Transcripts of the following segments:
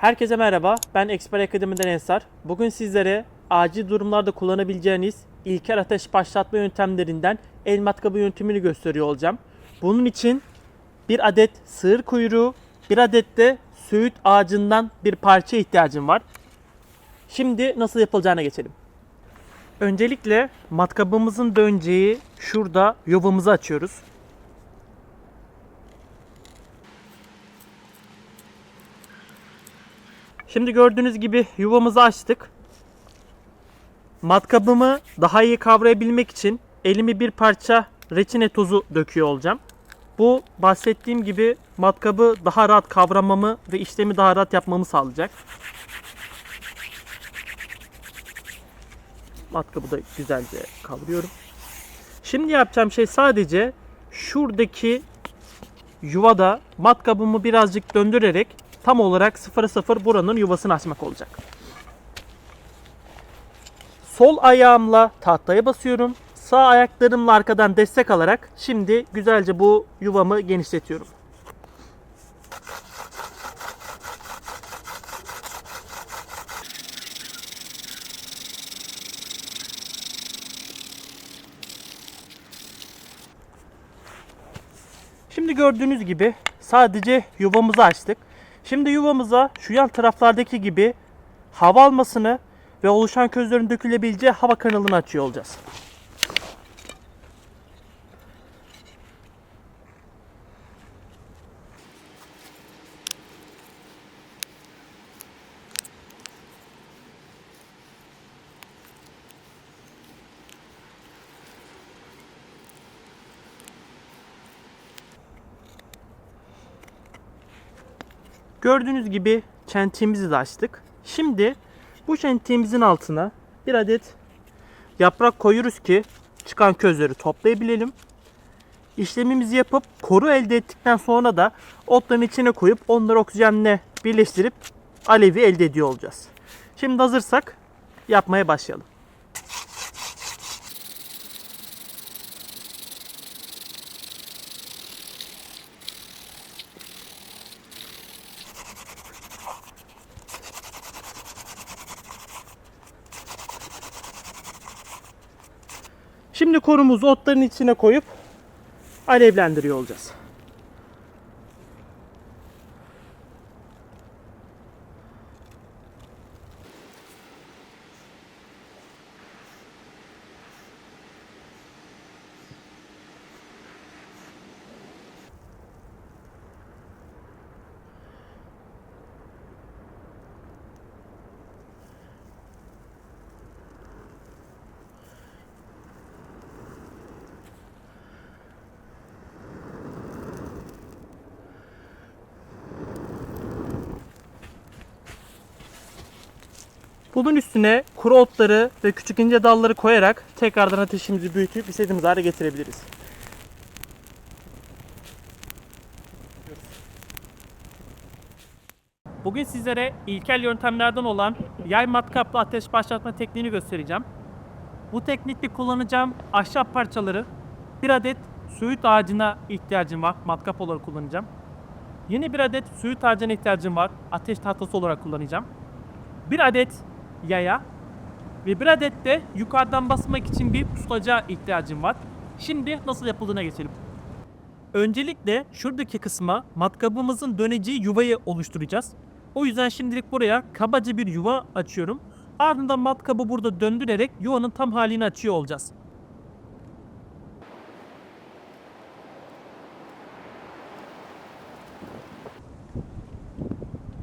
Herkese merhaba. Ben Expert Akademi'den Ensar. Bugün sizlere acil durumlarda kullanabileceğiniz ilkel ateş başlatma yöntemlerinden el matkabı yöntemini gösteriyor olacağım. Bunun için bir adet sığır kuyruğu, bir adet de söğüt ağacından bir parça ihtiyacım var. Şimdi nasıl yapılacağına geçelim. Öncelikle matkabımızın döneceği şurada yuvamızı açıyoruz. Şimdi gördüğünüz gibi yuvamızı açtık. Matkabımı daha iyi kavrayabilmek için elimi bir parça reçine tozu döküyor olacağım. Bu bahsettiğim gibi matkabı daha rahat kavramamı ve işlemi daha rahat yapmamı sağlayacak. Matkabı da güzelce kavruyorum. Şimdi yapacağım şey sadece şuradaki yuvada matkabımı birazcık döndürerek tam olarak 0'a 0 buranın yuvasını açmak olacak. Sol ayağımla tahtaya basıyorum. Sağ ayaklarımla arkadan destek alarak şimdi güzelce bu yuvamı genişletiyorum. Şimdi gördüğünüz gibi sadece yuvamızı açtık. Şimdi yuvamıza şu yan taraflardaki gibi hava almasını ve oluşan közlerin dökülebileceği hava kanalını açıyor olacağız. Gördüğünüz gibi çentiğimizi de açtık. Şimdi bu çentiğimizin altına bir adet yaprak koyuyoruz ki çıkan közleri toplayabilelim. İşlemimizi yapıp koru elde ettikten sonra da otların içine koyup onları oksijenle birleştirip alevi elde ediyor olacağız. Şimdi hazırsak yapmaya başlayalım. Şimdi korumuzu otların içine koyup alevlendiriyor olacağız. Bunun üstüne kuru otları ve küçük ince dalları koyarak tekrardan ateşimizi büyütüp istediğimiz hale getirebiliriz. Bugün sizlere ilkel yöntemlerden olan yay matkaplı ateş başlatma tekniğini göstereceğim. Bu teknikte kullanacağım ahşap parçaları bir adet söğüt ağacına ihtiyacım var. Matkap olarak kullanacağım. Yeni bir adet söğüt ağacına ihtiyacım var. Ateş tahtası olarak kullanacağım. Bir adet yaya ve bir adet de yukarıdan basmak için bir tutacağa ihtiyacım var. Şimdi nasıl yapıldığına geçelim. Öncelikle şuradaki kısma matkabımızın döneceği yuvayı oluşturacağız. O yüzden şimdilik buraya kabaca bir yuva açıyorum. Ardından matkabı burada döndürerek yuvanın tam halini açıyor olacağız.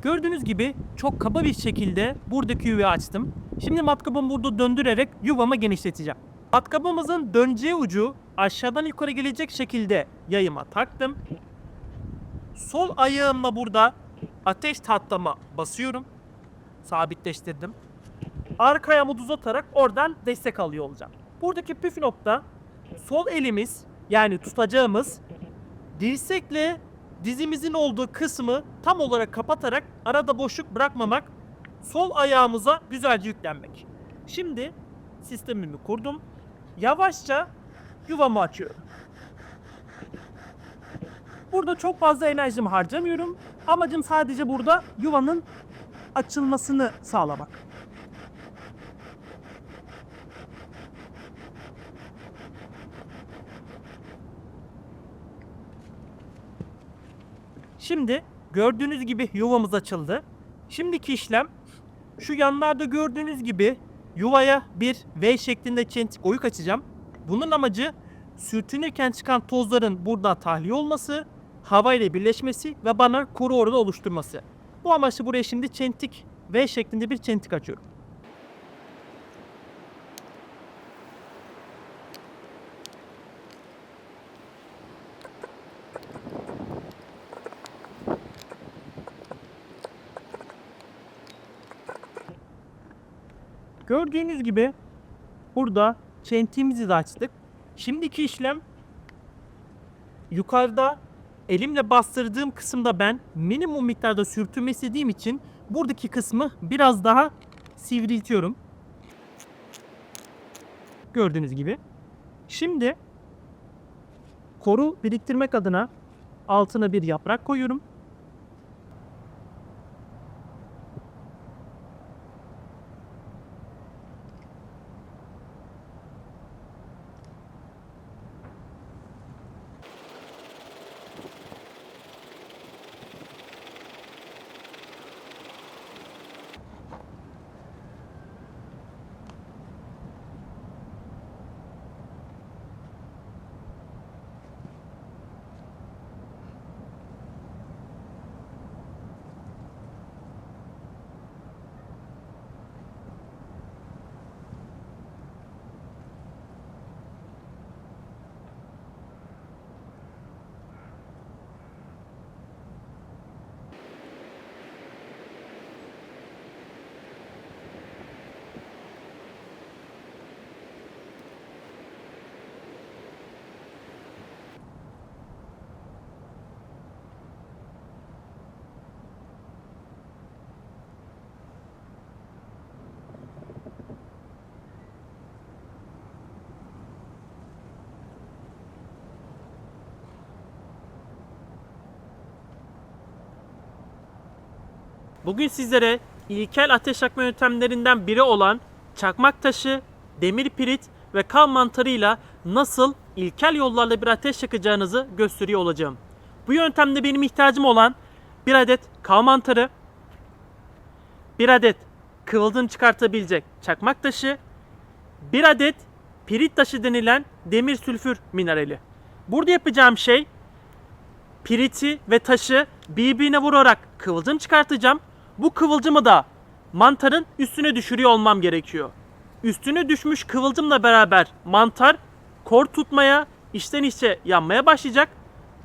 Gördüğünüz gibi çok kaba bir şekilde buradaki yuvayı açtım. Şimdi matkabımı burada döndürerek yuvamı genişleteceğim. Matkabımızın döneceği ucu aşağıdan yukarı gelecek şekilde yayıma taktım. Sol ayağımla burada ateş tahtama basıyorum. Sabitleştirdim. Arka ayağımı uzatarak oradan destek alıyor olacağım. Buradaki püf nokta sol elimiz yani tutacağımız dirsekle dizimizin olduğu kısmı tam olarak kapatarak arada boşluk bırakmamak sol ayağımıza güzelce yüklenmek. Şimdi sistemimi kurdum. Yavaşça yuvamı açıyorum. Burada çok fazla enerjimi harcamıyorum. Amacım sadece burada yuvanın açılmasını sağlamak. Şimdi gördüğünüz gibi yuvamız açıldı. Şimdiki işlem şu yanlarda gördüğünüz gibi yuvaya bir V şeklinde çentik oyuk açacağım. Bunun amacı sürtünürken çıkan tozların buradan tahliye olması, hava ile birleşmesi ve bana kuru oranı oluşturması. Bu amaçla buraya şimdi çentik V şeklinde bir çentik açıyorum. Gördüğünüz gibi burada çentiğimizi de açtık. Şimdiki işlem yukarıda elimle bastırdığım kısımda ben minimum miktarda sürtünme istediğim için buradaki kısmı biraz daha sivriltiyorum. Gördüğünüz gibi. Şimdi koru biriktirmek adına altına bir yaprak koyuyorum. Bugün sizlere ilkel ateş yakma yöntemlerinden biri olan çakmak taşı, demir pirit ve kan mantarıyla nasıl ilkel yollarla bir ateş yakacağınızı gösteriyor olacağım. Bu yöntemde benim ihtiyacım olan bir adet kan mantarı, bir adet kıvılcım çıkartabilecek çakmak taşı, bir adet pirit taşı denilen demir sülfür minerali. Burada yapacağım şey piriti ve taşı birbirine vurarak kıvılcım çıkartacağım. Bu kıvılcımı da mantarın üstüne düşürüyor olmam gerekiyor. Üstüne düşmüş kıvılcımla beraber mantar kor tutmaya, içten içe yanmaya başlayacak.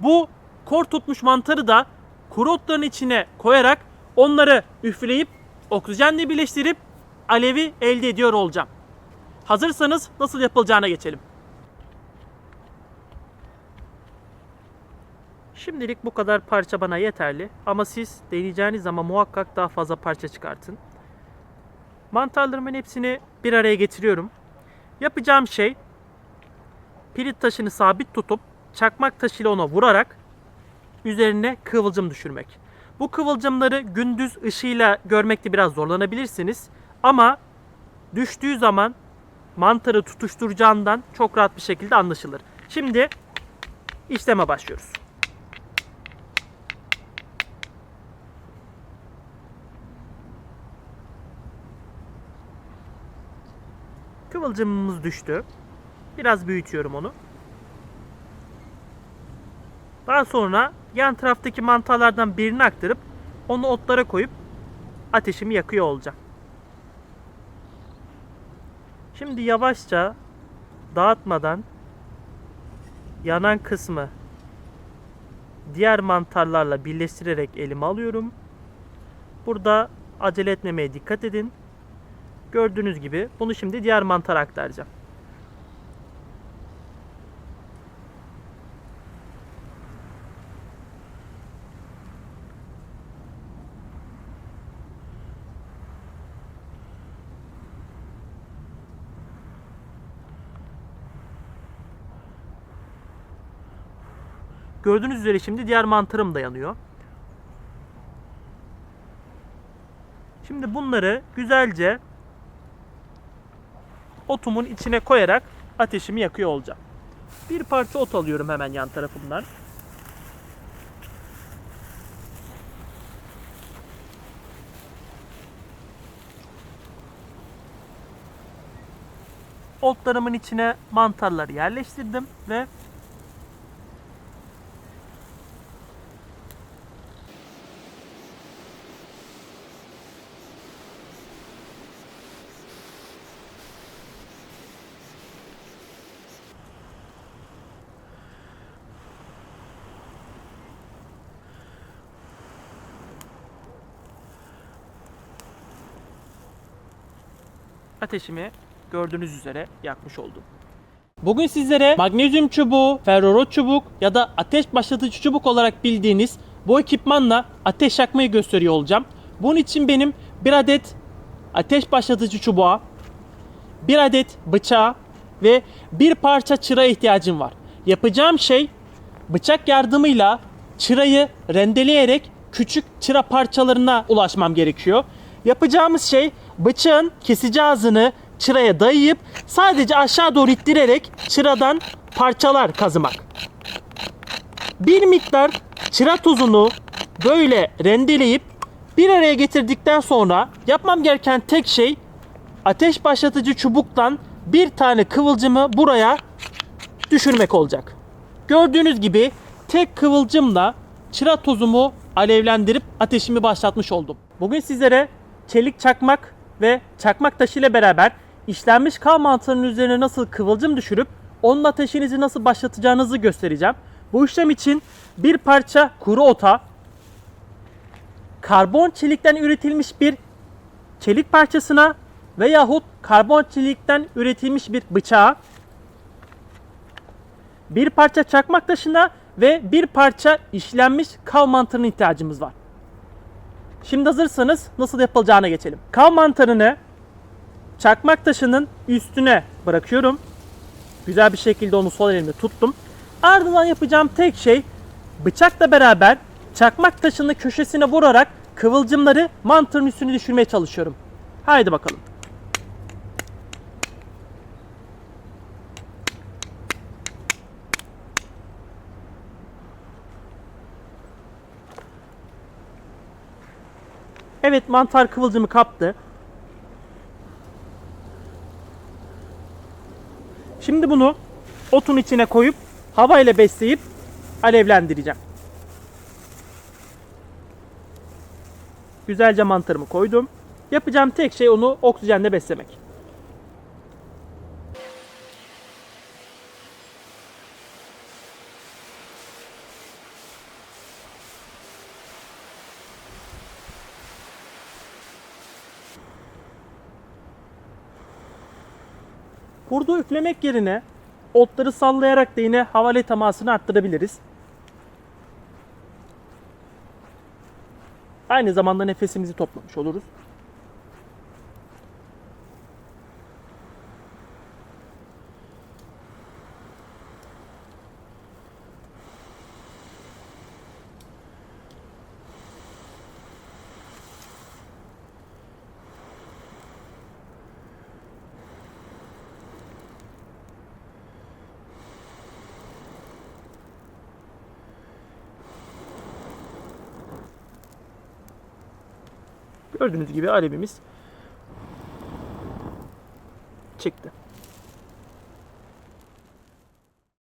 Bu kor tutmuş mantarı da kuru otların içine koyarak onları üfleyip oksijenle birleştirip alevi elde ediyor olacağım. Hazırsanız nasıl yapılacağına geçelim. Şimdilik bu kadar parça bana yeterli ama siz deneyeceğiniz zaman muhakkak daha fazla parça çıkartın. Mantarlarımın hepsini bir araya getiriyorum. Yapacağım şey pirit taşını sabit tutup çakmak taşıyla ona vurarak üzerine kıvılcım düşürmek. Bu kıvılcımları gündüz ışığıyla görmekte biraz zorlanabilirsiniz ama düştüğü zaman mantarı tutuşturacağından çok rahat bir şekilde anlaşılır. Şimdi işleme başlıyoruz. Kıvılcımımız düştü. Biraz büyütüyorum onu. Daha sonra yan taraftaki mantarlardan birini aktarıp onu otlara koyup ateşimi yakıyor olacağım. Şimdi yavaşça dağıtmadan yanan kısmı diğer mantarlarla birleştirerek elime alıyorum. Burada acele etmemeye dikkat edin. Gördüğünüz gibi bunu şimdi diğer mantara aktaracağım. Gördüğünüz üzere şimdi diğer mantarım da yanıyor. Şimdi bunları güzelce otumun içine koyarak ateşimi yakıyor olacağım. Bir parça ot alıyorum hemen yan tarafından. Otlarımın içine mantarları yerleştirdim ve ateşimi gördüğünüz üzere yakmış oldum. Bugün sizlere magnezyum çubuğu, ferrorot çubuk ya da ateş başlatıcı çubuk olarak bildiğiniz bu ekipmanla ateş yakmayı gösteriyor olacağım. Bunun için benim bir adet ateş başlatıcı çubuğa, bir adet bıçağa ve bir parça çıra ihtiyacım var. Yapacağım şey bıçak yardımıyla çırayı rendeleyerek küçük çıra parçalarına ulaşmam gerekiyor. Yapacağımız şey bıçağın kesici ağzını çıraya dayayıp sadece aşağı doğru ittirerek çıradan parçalar kazımak. Bir miktar çıra tuzunu böyle rendeleyip bir araya getirdikten sonra yapmam gereken tek şey ateş başlatıcı çubuktan bir tane kıvılcımı buraya düşürmek olacak. Gördüğünüz gibi tek kıvılcımla çıra tozumu alevlendirip ateşimi başlatmış oldum. Bugün sizlere çelik çakmak ve çakmak taşı ile beraber işlenmiş kal mantığının üzerine nasıl kıvılcım düşürüp onun ateşinizi nasıl başlatacağınızı göstereceğim. Bu işlem için bir parça kuru ota, karbon çelikten üretilmiş bir çelik parçasına veyahut karbon çelikten üretilmiş bir bıçağa, bir parça çakmak taşına ve bir parça işlenmiş kav mantarına ihtiyacımız var. Şimdi hazırsanız nasıl yapılacağına geçelim. Kav mantarını çakmak taşının üstüne bırakıyorum. Güzel bir şekilde onu sol elimle tuttum. Ardından yapacağım tek şey bıçakla beraber çakmak taşının köşesine vurarak kıvılcımları mantarın üstüne düşürmeye çalışıyorum. Haydi bakalım. Evet mantar kıvılcımı kaptı. Şimdi bunu otun içine koyup havayla besleyip alevlendireceğim. Güzelce mantarımı koydum. Yapacağım tek şey onu oksijenle beslemek. Kurdu üflemek yerine otları sallayarak da yine havale temasını arttırabiliriz. Aynı zamanda nefesimizi toplamış oluruz. Gördüğünüz gibi alevimiz çıktı.